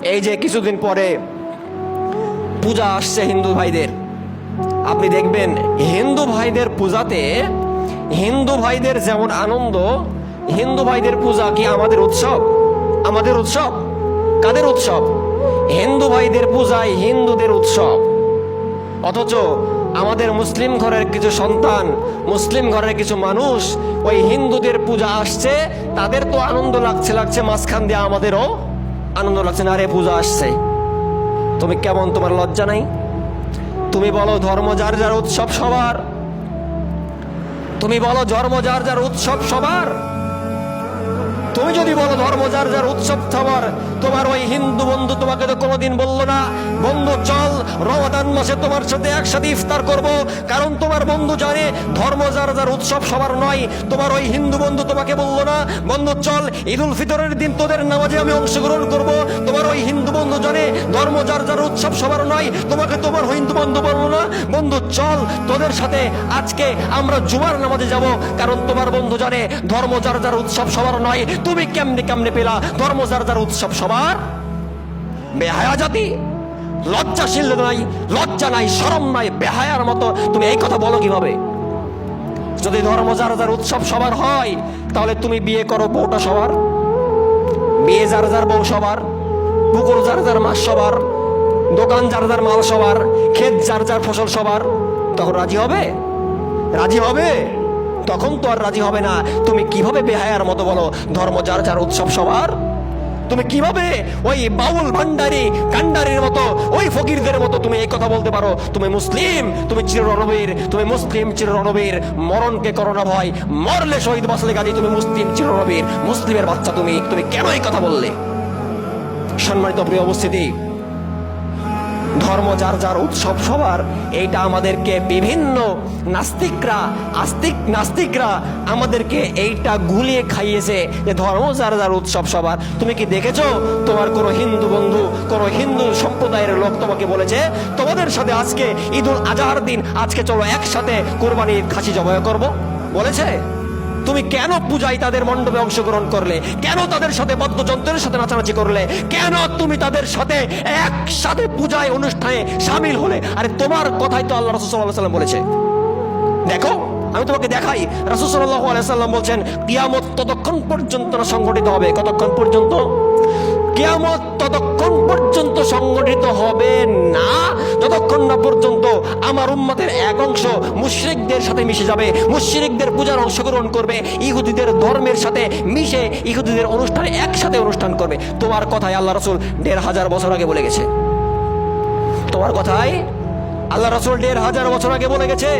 এই যে কিছুদিন পরে পূজা আসছে হিন্দু ভাইদের। আপনি দেখবেন হিন্দু ভাইদের পূজাতে, হিন্দু ভাইদের যেমন আনন্দ, হিন্দু ভাইদের পূজা কি আমাদের উৎসব? আমাদের উৎসব? কাদের উৎসব? হিন্দু ভাইদের পূজায় হিন্দুদের উৎসব। অথচ আমাদের মুসলিম ঘরের কিছু সন্তান, মুসলিম ঘরের কিছু মানুষ, ওই হিন্দুদের পূজা আসছে, তাদের তো আনন্দ লাগছে লাগছে মাঝখান দিয়ে আমাদেরও আনন্দ লাগছে না রে পূজা আসছে। তুমি কেমন তোমার লজ্জা নাই? তুমি বলো ধর্ম যার যার উৎসব সবার। তুমি বলো ধর্ম যার যার উৎসব সবার। তুমি যদি বলো ধর্ম যার যার উৎসব সবার, তোমার ওই হিন্দু বন্ধু তোমাকে তো কোনোদিন বলল না। বন্ধু রমাদান মাসে তোমার সাথে একসাথে ইফতার করব, কারণ তোমার বন্ধু জানে ধর্ম যার যার উৎসব সবার নয়। তোমার ওই হিন্দু বন্ধু তোমাকে বলল না, বন্ধু চল ঈদ উল ফিতরের দিন তোদের নামাজে আমি অংশগ্রহণ করব। তোমার ওই হিন্দু বন্ধু জানে ধর্ম যার যার উৎসব সবার নয়, তোমাকে তোমার হিন্দু বন্ধু বলল না। বন্ধু চল, তোদের সাথে আজকে আমরা জুমার নামাজে যাব, কারণ তোমার বন্ধু জানে ধর্ম যার যার উৎসব সবার নয়। তুমি কেমনে কেমনে পেলা ধর্ম যার যার উৎসব সবার? বেহায়া জাতি। লজ্জাশীল নাই, লজ্জা নাই, শরম নাই, বেহায়ার মতো। তুমি এই কথা বলো কীভাবে? যদি ধর্ম যার যার উৎসব সবার হয়, তাহলে তুমি বিয়ে করো বউটা সবার বিয়ে যার যার বউ সবার পুকুর যার যার মাছ সবার, দোকান যার যার মাল সবার, ক্ষেত যার যার ফসল সবার, তখন রাজি হবে? রাজি হবে? তখন তো আর রাজি হবে না। তুমি কীভাবে বেহায়ার মতো বলো, ধর্ম যার যার উৎসব সবার? তুমি কীভাবে ওই বাউল ভান্ডারি কান্ডারির মতো, ওই ফকিরদের মতো তুমি এই কথা বলতে পারো? তুমি মুসলিম, তুমি চির রণবীর তুমি মুসলিম চির রণবীর মরণকে করোনা ভয়, মরলে শহীদ বাসলে গাজী, তুমি মুসলিম চির রণবীর মুসলিমের বাচ্চা তুমি তুমি কেন এই কথা বললে? সম্মানিত প্রিয় উপস্থিতি ধর্ম যার যার উৎসব সবার, এইটা আমাদেরকে বিভিন্ন নাস্তিকরা, আস্তিক নাস্তিকরা আমাদেরকে এইটা গুলিয়ে খাইয়েছে যে ধর্ম যার যার উৎসব সবার। তুমি কি দেখেছ? তোমার কোনো হিন্দু বন্ধু, কোনো হিন্দু সম্প্রদায়ের লোক তোমাকে বলেছে, তোমাদের সাথে আজকে ঈদুল আজহার দিন, আজকে চলো একসাথে কোরবানির খাসি জবাই করব। বলেছে? তুমি কেন পূজায় তাদের মণ্ডপে অংশগ্রহণ করলে? কেন তাদের সাথে বাদ্যযন্ত্রের সাথে নাচানাচি করলে? কেন তুমি তাদের সাথে একসাথে পূজায় অনুষ্ঠানে সামিল হলে? আরে তোমার কথাই তো আল্লাহ রসুল সাল্লাহ সাল্লাম বলেছে। দেখো, আমি তোমাকে দেখাই। রাসুসল্লাহ আলাইসাল্লাম বলছেন, কিয়ামত ততক্ষণ পর্যন্ত সংগঠিত হবে? কতক্ষণ পর্যন্ত? কিয়ামত ততক্ষণ পর্যন্ত সংগঠিত হবে না। যতক্ষণ না পর্যন্ত আমার উম্মতের এক অংশ মুশরিকদের সাথে মিশে যাবে, মুশরিকদের পূজার অংশগ্রহণ করবে, ইহুদিদের ধর্মের সাথে মিশে ইহুদিদের অনুষ্ঠানে একসাথে অনুষ্ঠান করবে। তোমার কথায় আল্লাহ রসুল দেড় হাজার বছর আগে বলে গেছে। তোমার কথায় আল্লাহ রসুল দেড় হাজার বছর আগে বলে গেছে।